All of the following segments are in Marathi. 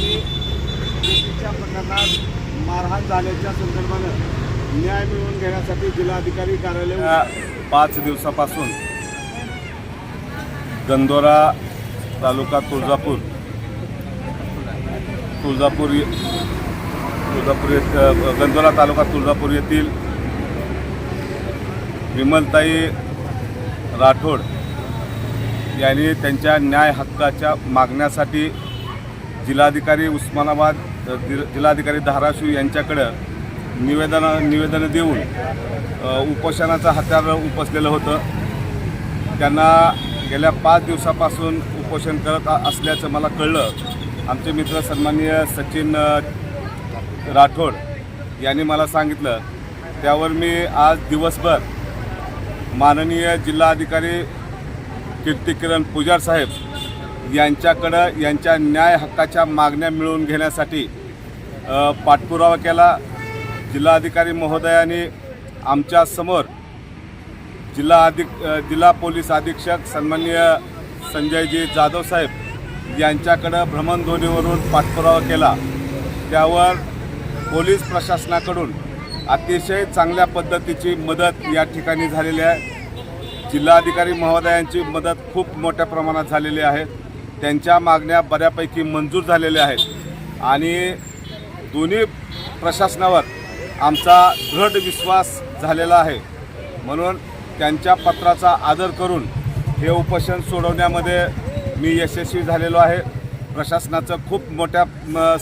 ठिकाणी चुकीच्या प्रकरणात मारहाण झाल्याच्या संदर्भानं न्याय मिळवून घेण्यासाठी जिल्हाधिकारी कार्यालय पाच दिवसापासून गंदोरा तालुका तुळजापूर तुळजापूर ये- तुळजापूर गंदोरा तालुका तुळजापूर येथील विमलताई राठोड यांनी त्यांच्या न्याय हक्काच्या मागण्यासाठी जिल्हाधिकारी उस्मानाबाद जिल्हाधिकारी धाराशिव यांच्याकडं निवेदन निवेदनं देऊन उपोषणाचं हत्यार उपसलेलं होतं. त्यांना गेल्या पाच दिवसापासून उपोषण करत असल्याचं मला कळलं. आमचे मित्र सन्माननीय सचिन राठोड यांनी मला सांगितलं. त्यावर मी आज दिवसभर माननीय जिल्हाधिकारी कीर्तिकिरण पुजार साहेब यांच्याकडं यांच्या न्याय हक्काच्या मागण्या मिळवून घेण्यासाठी पाठपुरावा केला. जिल्हाधिकारी महोदयाने आमच्यासमोर जिल्हा अधिक जिल्हा पोलीस अधीक्षक सन्माननीय संजयजी जाधव साहेब यांच्याकडं भ्रमणध्वनीवरून पाठपुरावा केला. त्यावर पोलीस प्रशासनाकडून अतिशय चांगल्या पद्धतीची मदत या ठिकाणी झालेली आहे. जिल्हाधिकारी महोदयांची मदत खूप मोठ्या प्रमाणात झालेली आहे. त्यांच्या मागण्या बऱ्यापैकी मंजूर झालेल्या आहेत. आणि दोन्ही प्रशासनावर आमचा दृढ विश्वास झालेला आहे. म्हणून त्यांच्या पत्राचा आदर करून हे उपोषण सोडवण्यामध्ये मी यशस्वी झालेलो आहे. प्रशासनाचं खूप मोठ्या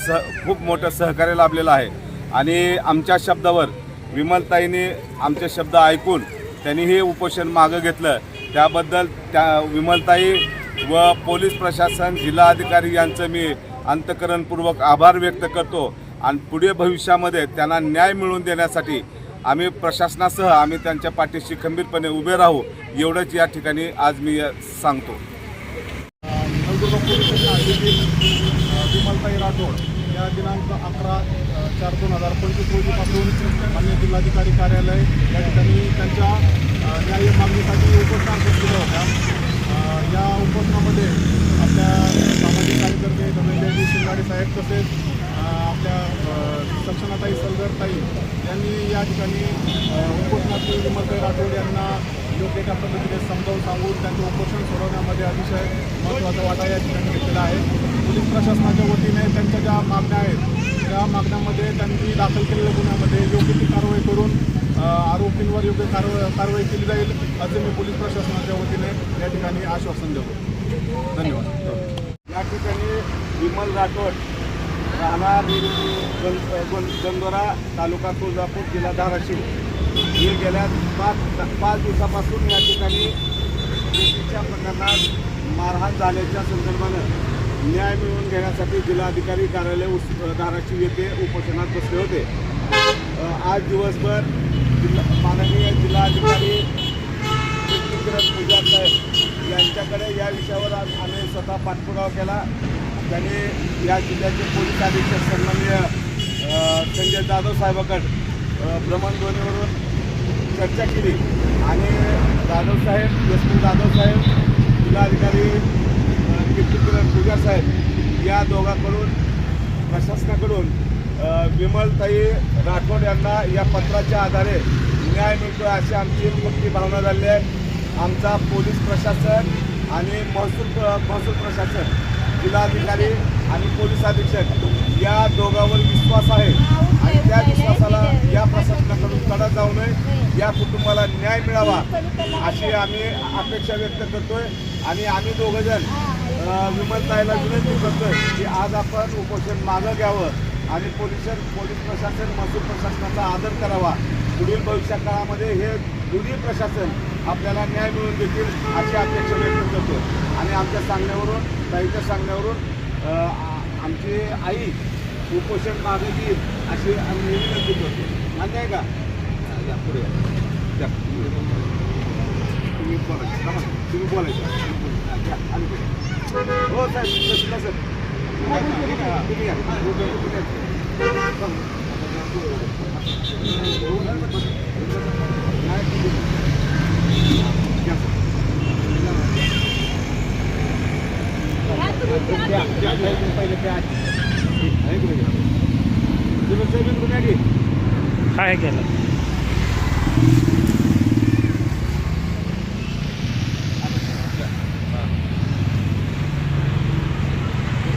सह खूप मोठं सहकार्य लाभलेलं आहे. आणि आमच्या शब्दावर विमलताईंनी आमचे शब्द ऐकून त्यांनी हे उपोषण मागं घेतलं. त्याबद्दल त्या विमलताई व पोलीस प्रशासन जिल्हाधिकारी यांचं मी अंतकरणपूर्वक आभार व्यक्त करतो. आणि पुढे भविष्यामध्ये त्यांना न्याय मिळवून देण्यासाठी आम्ही प्रशासनासह आम्ही त्यांच्या पाठीशी खंबीरपणे उभे राहू एवढंच या ठिकाणी आज मी सांगतो. विमलताई राठोड या दिनांक अकरा चार दोन हजार पंचवीस रोजीपासून मान्य जिल्हाधिकारी कार्यालय या ठिकाणी त्यांच्या न्याय मागणीसाठी उपोषणात बसलेल्या होत्या या उपोषणामध्ये आपल्या सामाजिक कार्यकर्ते धनंजयजी शिंगाडे साहेब तसेच आपल्या अ, सक्षणाताई सलगरताई यांनी या ठिकाणी उपोषणातील विमलताई राठोड यांना योग्य त्या पद्धतीने समजावून सांगून त्यांचं उपोषण सोडवण्यामध्ये अतिशय महत्त्वाचा वाटा या ठिकाणी घेतलेला आहे. पोलीस प्रशासनाच्या वतीने त्यांच्या ज्या मागण्या आहेत त्या मागण्यामध्ये त्यांनी दाखल केलेल्या गुन्ह्यामध्ये योग्य ती कारवाई करून आरोपींवर योग्य कारवा कारवाई केली जाईल असे मी पोलीस प्रशासनाच्या वतीने या ठिकाणी आश्वासन देतो. धन्यवाद. या ठिकाणी विमल राठोड राहणार गंदोरा तालुका तुळजापूर जिल्हा धाराशिव. हे गेल्या पाच पाच दिवसापासून या ठिकाणी प्रकरणात मारहाण झाल्याच्या संदर्भानं न्याय मिळवून घेण्यासाठी जिल्हाधिकारी कार्यालय उस धाराशिव येथे उपोषणात बसले होते. आज दिवसभर जिल्हा माननीय जिल्हाधिकारी कीर्तिकिरण साहेब यांच्याकडे या विषयावर आज आम्ही स्वतः पाठपुरावा केला. त्यांनी या जिल्ह्याचे पोलीस अधीक्षक सन्माननीय संजय जाधव साहेबाकड भ्रमणध्वनीवरून चर्चा केली. आणि जाधव साहेब एस जाधव साहेब जिल्हाधिकारी अ, कीर्तिकिरण पुजार साहेब या दोघांकडून प्रशासनाकडून विमलताई राठोड यांना या पत्राच्या आधारे न्याय मिळतो अशी आमची पक्की भावना झाली आहे. आमचा पोलीस प्रशासन आणि महसूल प्र- महसूल प्रशासन जिल्हाधिकारी आणि पोलीस अधीक्षक या दोघांवर विश्वास आहे आणि त्या विश्वासाला या प्रशासनाकडून तडा जाऊ नये. या कुटुंबाला न्याय मिळावा अशी आम्ही अपेक्षा व्यक्त करतोय आणि आम्ही दोघंजण विमलताईला विनंती करतोय की आज आपण उपोषण मागं घ्यावं आणि पोलीस पोलीस प्रशासन महसूल प्रशासनाचा आदर करावा. पुढील भविष्या काळामध्ये हे दोन्ही प्रशासन आपल्याला न्याय मिळवून देतील अशी अपेक्षा व्यक्त करतो. आणि आमच्या सांगण्यावरून ताईच्या सांगण्यावरून आमची आई उपोषण मागे घेईल अशी आम्ही विनंती करतो. मान्य आहे का? या पुढे या. तुम्ही बोलायचं. तुम्ही बोलायचं. या, आणि हो साहेब तसं तसं तुम्ही या. तुम्ही या. पहिले काय केलं